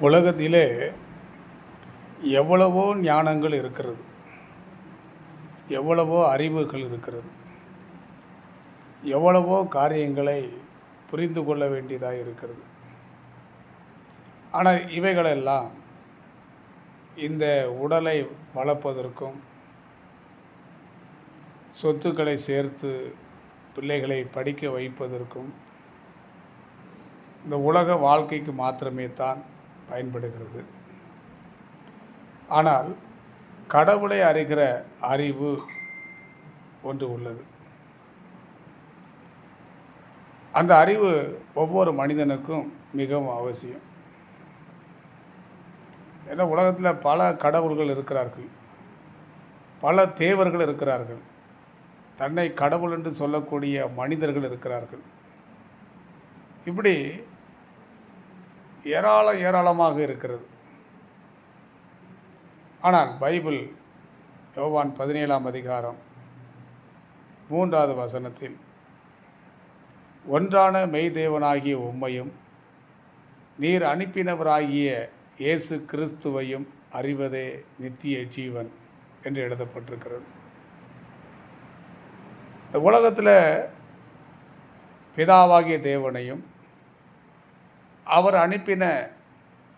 உலகத்திலே எவ்வளவோ ஞானங்கள் இருக்கிறது. எவ்வளவோ அறிவுகள் இருக்கிறது. எவ்வளவோ காரியங்களை புரிந்து கொள்ள வேண்டியதாக இருக்கிறது. ஆனால் இவைகளெல்லாம் இந்த உடலை வளர்ப்பதற்கும் சொத்துக்களை சேர்த்து பிள்ளைகளை படிக்க வைப்பதற்கும் இந்த உலக வாழ்க்கைக்கு மாத்திரமே தான் பயன்படுகிறது. ஆனால் கடவுளை அறிகிற அறிவு ஒன்று உள்ளது. அந்த அறிவு ஒவ்வொரு மனிதனுக்கும் மிகவும் அவசியம். ஏன்னா உலகத்தில் பல கடவுள்கள் இருக்கிறார்கள். பல தேவர்கள் இருக்கிறார்கள். தன்னை கடவுள் என்று சொல்லக்கூடிய மனிதர்கள் இருக்கிறார்கள். இப்படி ஏராளம் ஏராளமாக இருக்கிறது. ஆனால் பைபிள் யோவான் பதினேழாம் அதிகாரம் மூன்றாவது வசனத்தில் ஒன்றான மெய்தேவனாகிய உம்மையும் நீர் அனுப்பினவராகிய இயேசு கிறிஸ்துவையும் அறிவதே நித்திய ஜீவன் என்று எழுதப்பட்டிருக்கிறது. இந்த உலகத்தில் பிதாவாகிய தேவனையும் அவர் அனுப்பின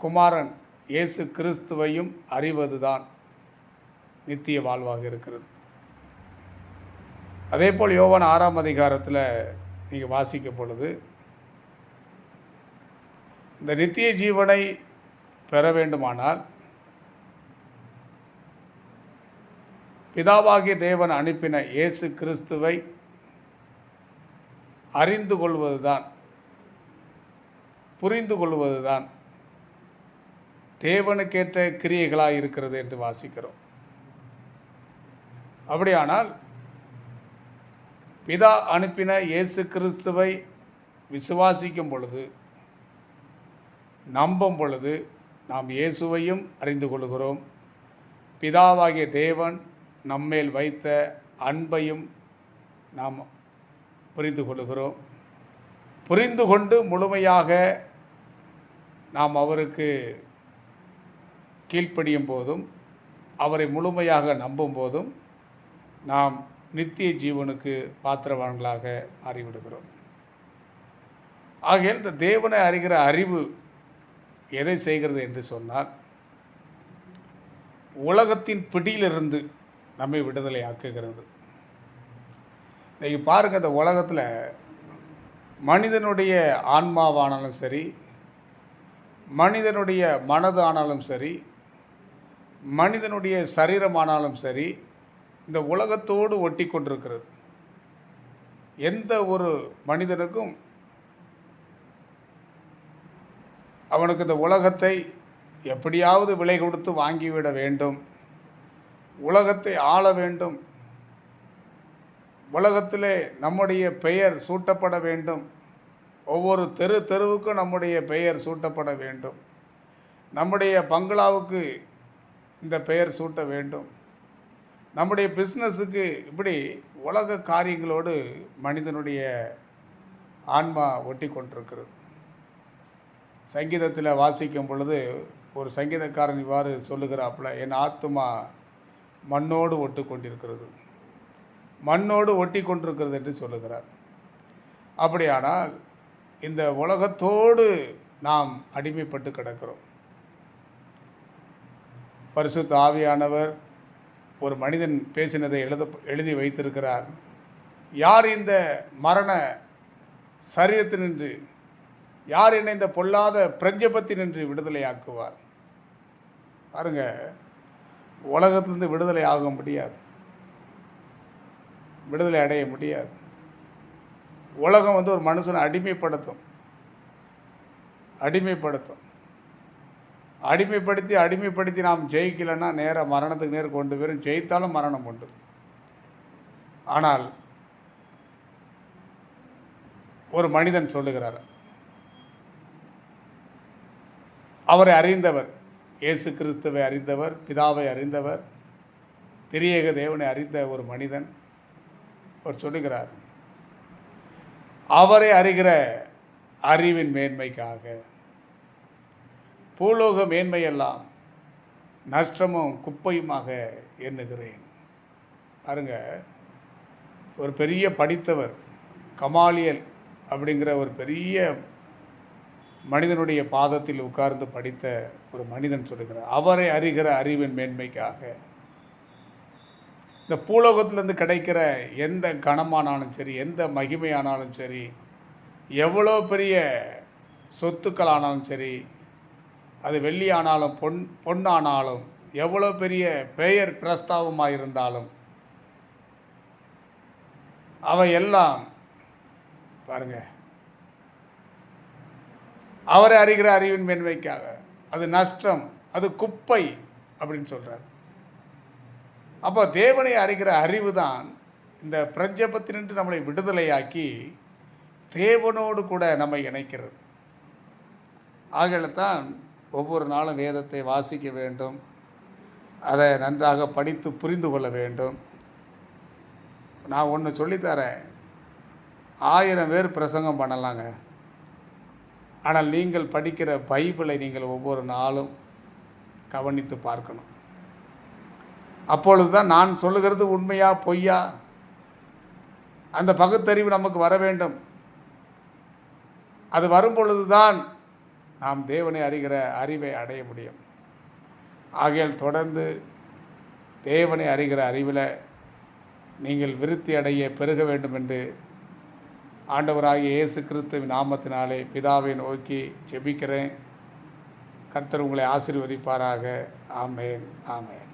குமாரன் இயேசு கிறிஸ்துவையும் அறிவதுதான் நித்திய வாழ்வாக இருக்கிறது. அதே போல் யோவான் ஆறாம் அதிகாரத்தில் நீங்கள் வாசிக்கும் பொழுது இந்த நித்திய ஜீவனை பெற வேண்டுமானால் பிதாவாகிய தேவன் அனுப்பின இயேசு கிறிஸ்துவை அறிந்து கொள்வதுதான் புரிந்து கொள்வதுதான் தேவனுக்கேற்ற கிரியைகளாக இருக்கிறது என்று வாசிக்கிறோம். அப்படியானால் பிதா அனுப்பின இயேசு கிறிஸ்துவை விசுவாசிக்கும் பொழுது நம்பும் பொழுது நாம் இயேசுவையும் அறிந்து கொள்கிறோம். பிதாவாகிய தேவன் நம்மேல் வைத்த அன்பையும் நாம் புரிந்து கொள்கிறோம். புரிந்து கொண்டு முழுமையாக நாம் அவருக்கு கீழ்ப்படியும் போதும் அவரை முழுமையாக நம்பும் போதும் நாம் நித்திய ஜீவனுக்கு பாத்திரவான்களாக மாறிவிடுகிறோம். ஆகையால் இந்த தேவனை அறிகிற அறிவு எதை செய்கிறது என்று சொன்னால் உலகத்தின் பிடியிலிருந்து நம்மை விடுதலை ஆக்குகிறது இன்றைக்கி பாருங்கள் இந்த உலகத்தில் மனிதனுடைய ஆன்மாவானாலும் சரி மனிதனுடைய மனதானாலும் சரி மனிதனுடைய சரீரமானாலும் சரி இந்த உலகத்தோடு ஒட்டி கொண்டிருக்கிறது. எந்த ஒரு மனிதனுக்கும் அவனுக்கு இந்த உலகத்தை எப்படியாவது விலை கொடுத்து வாங்கிவிட வேண்டும். உலகத்தை ஆள வேண்டும். உலகத்திலே நம்முடைய பெயர் சூட்டப்பட வேண்டும். ஒவ்வொரு தெரு தெருவுக்கும் நம்முடைய பெயர் சூட்டப்பட வேண்டும். நம்முடைய பங்களாவுக்கு இந்த பெயர் சூட்ட வேண்டும். நம்முடைய பிஸ்னஸுக்கு இப்படி உலக காரியங்களோடு மனிதனுடைய ஆன்மா ஒட்டி கொண்டிருக்கிறது. சங்கீதத்தில் வாசிக்கும் பொழுது ஒரு சங்கீதக்காரன் இவ்வாறு சொல்லுகிறாப்புல என் ஆத்துமா மண்ணோடு ஒட்டு கொண்டிருக்கிறது மண்ணோடு ஒட்டி கொண்டிருக்கிறது என்று சொல்லுகிறார். அப்படியானால் இந்த உலகத்தோடு நாம் அடிமைப்பட்டு கிடக்கிறோம். பரிசுத்த ஆவியானவர் ஒரு மனிதன் பேசினதை எழுத எழுதி வைத்திருக்கிறார். யார் இந்த மரண சரீரத்தினின்று யார் என்னை இந்த பொல்லாத பிரஞ்சபத்தினின்று விடுதலையாக்குவார்? பாருங்க உலகத்திலிருந்து விடுதலை ஆக முடியாது. விடுதலை அடைய முடியாது. உலகம் வந்து ஒரு மனுஷனை அடிமைப்படுத்தும். அடிமைப்படுத்தும். அடிமைப்படுத்தி அடிமைப்படுத்தி நாம் ஜெயிக்கலைன்னா நேராக மரணத்துக்கு நேர் கொண்டு போயிடும் ஜெயித்தாலும் மரணம் உண்டு. ஆனால் ஒரு மனிதன் சொல்லுகிறார். அவரை அறிந்தவர் இயேசு கிறிஸ்துவை அறிந்தவர் பிதாவை அறிந்தவர் திரியேக தேவனை அறிந்த ஒரு மனிதன் அவர் சொல்லுகிறார் அவரை அறிகிற அறிவின் மேன்மைக்காக. பூலோக மேன்மையெல்லாம் நஷ்டமும் குப்பையுமாக எண்ணுகிறேன். பாருங்க ஒரு பெரிய படித்தவர் கமாலியல் அப்படிங்கிற ஒரு பெரிய மனிதனுடைய பாதத்தில் உட்கார்ந்து படித்த ஒரு மனிதன் சொல்லுகிறார் அவரை அறிகிற அறிவின் மேன்மைக்காக. இந்த பூலோகத்துலேருந்து கிடைக்கிற எந்த கணமானாலும் சரி எந்த மகிமையானாலும் சரி எவ்வளோ பெரிய சொத்துக்கள் ஆனாலும் சரி அது வெள்ளி ஆனாலும் பொன் பொன்னானாலும் எவ்வளோ பெரிய பெயர் பிரஸ்தாபமாக இருந்தாலும் அவையெல்லாம் பாருங்க அவரை அறிகிற அறிவின் மேன்மைக்காக அது நஷ்டம் அது குப்பை அப்படின்னு சொல்கிறார் அப்போ தேவனை அறிகிற அறிவு தான் இந்த பிரஜபத்தினின்று நம்மளை விடுதலையாக்கி தேவனோடு கூட நம்மை இணைக்கிறது. ஆகல தான் ஒவ்வொரு நாளும் வேதத்தை வாசிக்க வேண்டும். அதை நன்றாக படித்து புரிந்து கொள்ள வேண்டும். நான் ஒன்று சொல்லித்தரேன் ஆயிரம் பேர் பிரசங்கம் பண்ணலாங்க. ஆனால் நீங்கள் படிக்கிற பைபிளை நீங்கள் ஒவ்வொரு நாளும் கவனித்து பார்க்கணும். அப்பொழுது தான் நான் சொல்லுகிறது உண்மையா பொய்யா? அந்த பகுத்தறிவு நமக்கு வர வேண்டும். அது வரும் பொழுது தான் நாம் தேவனை அறிகிற அறிவை அடைய முடியும். ஆகையால் தொடர்ந்து தேவனை அறிகிற அறிவில் நீங்கள் விருத்தி அடைய பெருக வேண்டும் என்று ஆண்டவராகிய இயேசு கிறிஸ்துவின் நாமத்தினாலே பிதாவை நோக்கி ஜெபிக்கிறேன். கர்த்தர் உங்களை ஆசீர்வதிப்பாராக. ஆமேன். ஆமேன்.